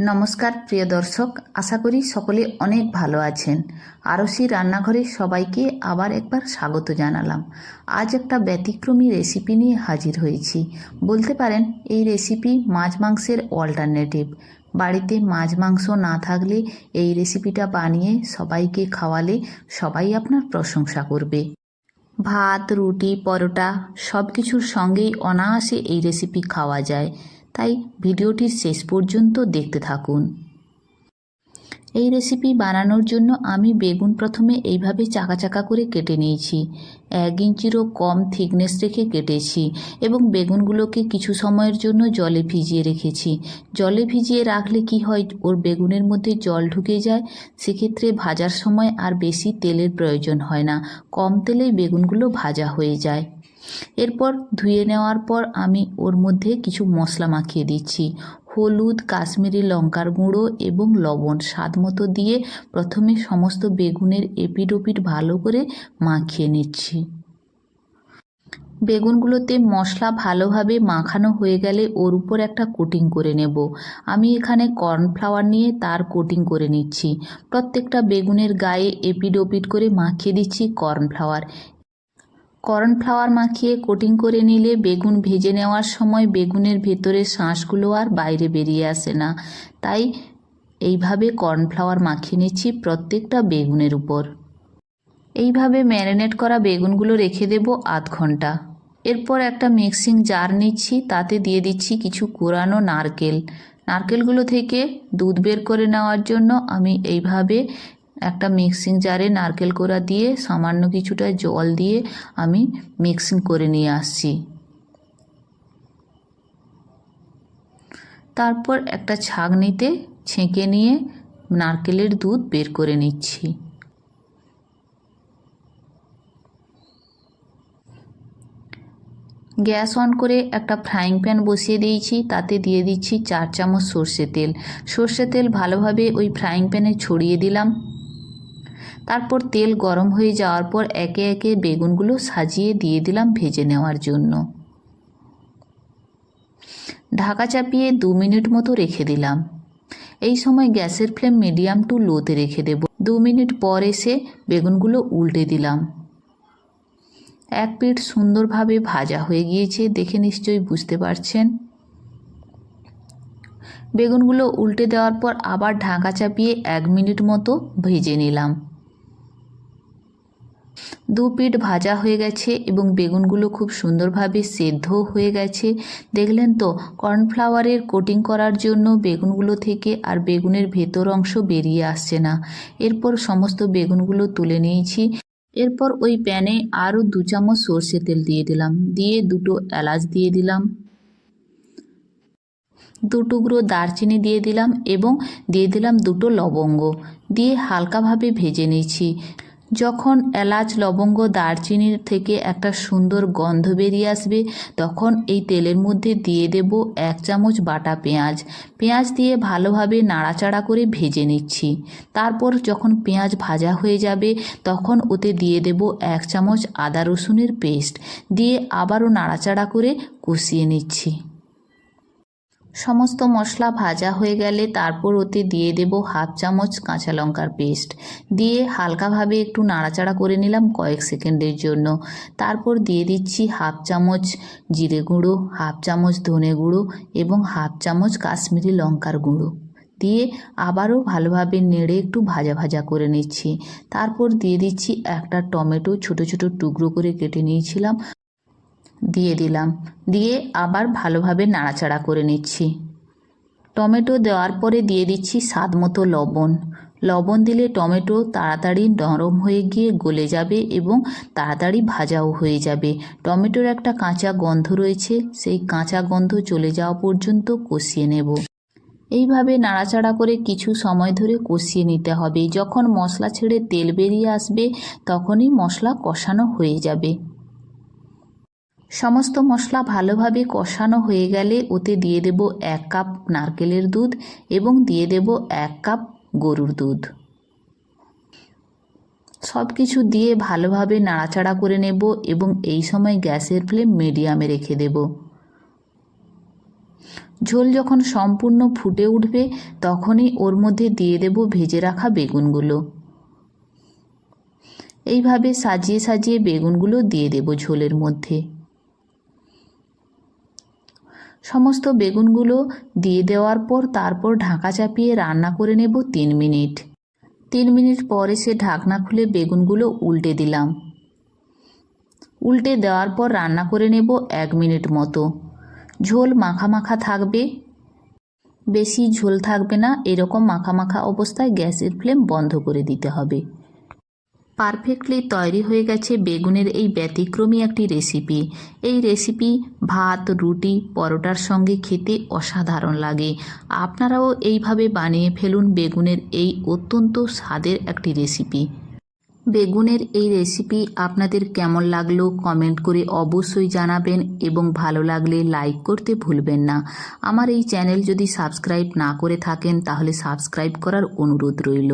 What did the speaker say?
নমস্কার, প্রিয় দর্শক। আশা করি সকলে অনেক ভালো আছেন। আরসি রান্নাঘরে সবাইকে আবার একবার স্বাগত জানালাম। আজ একটা ব্যতিক্রমী রেসিপি নিয়ে হাজির হয়েছি। বলতে পারেন, এই রেসিপি মাছ মাংসের অল্টারনেটিভ। বাড়িতে মাছ মাংস না থাকলে এই রেসিপিটা বানিয়ে সবাইকে খাওয়ালে সবাই আপনার প্রশংসা করবে। ভাত, রুটি, পরোটা সব কিছুর সঙ্গেই অনায়াসে এই রেসিপি খাওয়া যায়। তাই ভিডিওটির শেষ পর্যন্ত দেখতে থাকুন। এই রেসিপি বানানোর জন্য আমি বেগুন প্রথমে এইভাবে চাকা চাকা করে কেটে নিয়েছি। এক ইঞ্চিরও কম থিকনেস রেখে কেটেছি এবং বেগুনগুলোকে কিছু সময়ের জন্য জলে ভিজিয়ে রেখেছি। জলে ভিজিয়ে রাখলে কি হয়, ওর বেগুনের মধ্যে জল ঢুকে যায়, সেক্ষেত্রে ভাজার সময় আর বেশি তেলের প্রয়োজন হয় না। কম তেলেই বেগুনগুলো ভাজা হয়ে যায়। এরপর ধুয়ে নেওয়ার পর আমি ওর মধ্যে কিছু মশলা মাখিয়ে দিচ্ছি। হলুদ, কাশ্মীরি লঙ্কার গুঁড়ো এবং লবণ স্বাদ মতো দিয়ে প্রথমে সমস্ত বেগুনের এপিড ওপিড ভালো করে মাখিয়ে নিচ্ছি। বেগুনগুলোতে মশলা ভালোভাবে মাখানো হয়ে গেলে ওর উপর একটা কোটিং করে নেব। আমি এখানে কর্নফ্লাওয়ার নিয়ে তার কোটিং করে নিচ্ছি। প্রত্যেকটা বেগুনের গায়ে এপিড ওপিড করে মাখিয়ে দিচ্ছি কর্নফ্লাওয়ার। কর্নফ্লাওয়ার মাখিয়ে কোটিং করে নিলে বেগুন ভেজে নেওয়ার সময় বেগুনের ভেতরে শাঁসগুলো আর বাইরে বেরিয়ে আসে না। তাই এইভাবে কর্নফ্লাওয়ার মাখিয়ে নিচ্ছি প্রত্যেকটা বেগুনের উপর। এইভাবে ম্যারিনেট করা বেগুনগুলো রেখে দেব আধ ঘণ্টা। এরপর একটা মিক্সিং জার নিচ্ছি, তাতে দিয়ে দিচ্ছি কিছু কোরানো নারকেল। নারকেলগুলো থেকে দুধ বের করে নেওয়ার জন্য আমি এইভাবে একটা মিক্সিং জারে নারকেল কোড়া দিয়ে সামান্য কিছুটা জল দিয়ে আমি মিক্সিং করে নিয়ে আসছি। তারপর একটা ছাঁকনিতে ছেঁকে নিয়ে নারকেলের দুধ বের করে নিচ্ছি। গ্যাস অন করে একটা ফ্রাইং প্যান বসিয়ে দিয়েছি, তাতে দিয়ে দিচ্ছি চার চামচ সর্ষে তেল। সর্ষে তেল ভালোভাবে ওই ফ্রাইং প্যানে ছড়িয়ে দিলাম। তারপর তেল গরম হয়ে যাওয়ার পর একে একে বেগুনগুলো সাজিয়ে দিয়ে দিলাম ভেজে নেওয়ার জন্য। ঢাকা চাপিয়ে দু মিনিট মতো রেখে দিলাম। এই সময় গ্যাসের ফ্লেম মিডিয়াম টু লোতে রেখে দেব। দু মিনিট পর এসে বেগুনগুলো উল্টে দিলাম। এক পিঠ সুন্দরভাবে ভাজা হয়ে গিয়েছে, দেখে নিশ্চয়ই বুঝতে পারছেন। বেগুনগুলো উল্টে দেওয়ার পর আবার ঢাকা চাপিয়ে এক মিনিট মতো ভেজে নিলাম। দু পিঠ ভাজা হয়ে গেছে এবং বেগুনগুলো খুব সুন্দরভাবে সেদ্ধ হয়ে গেছে। দেখলেন তো, কর্নফ্লাওয়ারের কোটিং করার জন্য বেগুনগুলো থেকে আর বেগুনের ভেতর অংশ বেরিয়ে আসছে না। এরপর সমস্ত বেগুনগুলো তুলে নিয়েছি। এরপর ওই প্যানে আরও দু চামচ সর্ষে তেল দিয়ে দিলাম। দিয়ে দুটো এলাচ দিয়ে দিলাম। দু টুকরো দারচিনি দিয়ে দিলাম এবং দিয়ে দিলাম দুটো লবঙ্গ। দিয়ে হালকাভাবে ভেজে নিয়েছি। যখন এলাচ, লবঙ্গ, দারচিনির থেকে একটা সুন্দর গন্ধ বেরিয়ে আসবে, তখন এই তেলের মধ্যে দিয়ে দেব এক চামচ বাটা পেঁয়াজ। পেঁয়াজ দিয়ে ভালোভাবে নাড়াচাড়া করে ভেজে নিচ্ছি। তারপর যখন পেঁয়াজ ভাজা হয়ে যাবে, তখন ওতে দিয়ে দেব এক চামচ আদা রসুনের পেস্ট। দিয়ে আবারও নাড়াচাড়া করে কষিয়ে নিচ্ছি। সমস্ত মশলা ভাজা হয়ে গেলে তারপর ওতে দিয়ে দেব হাফ চামচ কাঁচা লঙ্কার পেস্ট। দিয়ে হালকাভাবে একটু নাড়াচাড়া করে নিলাম কয়েক সেকেন্ডের জন্য। তারপর দিয়ে দিচ্ছি হাফ চামচ জিরে গুঁড়ো, হাফ চামচ ধনে গুঁড়ো এবং হাফ চামচ কাশ্মীরি লঙ্কার গুঁড়ো। দিয়ে আবারও ভালোভাবে নেড়ে একটু ভাজা ভাজা করে নিচ্ছি। তারপর দিয়ে দিচ্ছি একটা টমেটো ছোট ছোট টুকরো করে কেটে নিয়েছিলাম। দিয়ে দিলাম। দিয়ে আবার ভালোভাবে নাড়াচাড়া করে নিচ্ছি। টমেটো দেওয়ার পরে দিয়ে দিচ্ছি স্বাদ মতো লবণ। লবণ দিলে টমেটো তাড়াতাড়ি নরম হয়ে গিয়ে গলে যাবে এবং তাড়াতাড়ি ভাজাও হয়ে যাবে। টমেটোর একটা কাঁচা গন্ধ রয়েছে, সেই কাঁচা গন্ধ চলে যাওয়া পর্যন্ত কষিয়ে নেব। এইভাবে নাড়াচাড়া করে কিছু সময় ধরে কষিয়ে নিতে হবে। যখন মশলা ছেড়ে তেল বেরিয়ে আসবে, তখনই মশলা কষানো হয়ে যাবে। সমস্ত মশলা ভালোভাবে কষানো হয়ে গেলে ওতে দিয়ে দেব এক কাপ নারকেলের দুধ এবং দিয়ে দেব এক কাপ গরুর দুধ। সব কিছু দিয়ে ভালোভাবে নাড়াচাড়া করে নেব এবং এই সময় গ্যাসের ফ্লেম মিডিয়ামে রেখে দেব। ঝোল যখন সম্পূর্ণ ফুটে উঠবে, তখনই ওর মধ্যে দিয়ে দেব ভেজে রাখা বেগুনগুলো। এইভাবে সাজিয়ে সাজিয়ে বেগুনগুলো দিয়ে দেব ঝোলের মধ্যে। সমস্ত বেগুনগুলো দিয়ে দেওয়ার পর তারপর ঢাকা চাপিয়ে রান্না করে নেব তিন মিনিট। তিন মিনিট পরে সে ঢাকনা খুলে বেগুনগুলো উল্টে দিলাম। উল্টে দেওয়ার পর রান্না করে নেব এক মিনিট মতো। ঝোল মাখা মাখা থাকবে। বেশি ঝোল থাকবে না, এরকম মাখা মাখা অবস্থায় গ্যাসের ফ্লেম বন্ধ করে দিতে হবে। পারফেক্টলি তৈরি হয়ে গেছে বেগুনের এই ব্যতিক্রমী একটি রেসিপি এই রেসিপি ভাত, রুটি, পরোটার সঙ্গে খেতে অসাধারণ লাগে। আপনারাও এইভাবে বানিয়ে ফেলুন বেগুনের এই অত্যন্ত স্বাদের একটি রেসিপি বেগুনের এই রেসিপি আপনাদের কেমন লাগল কমেন্ট করে অবশ্যই জানাবেন এবং ভালো লাগলে লাইক করতে ভুলবেন না। আমার এই চ্যানেল যদি সাবস্ক্রাইব না করে থাকেন তাহলে সাবস্ক্রাইব করার অনুরোধ রইল।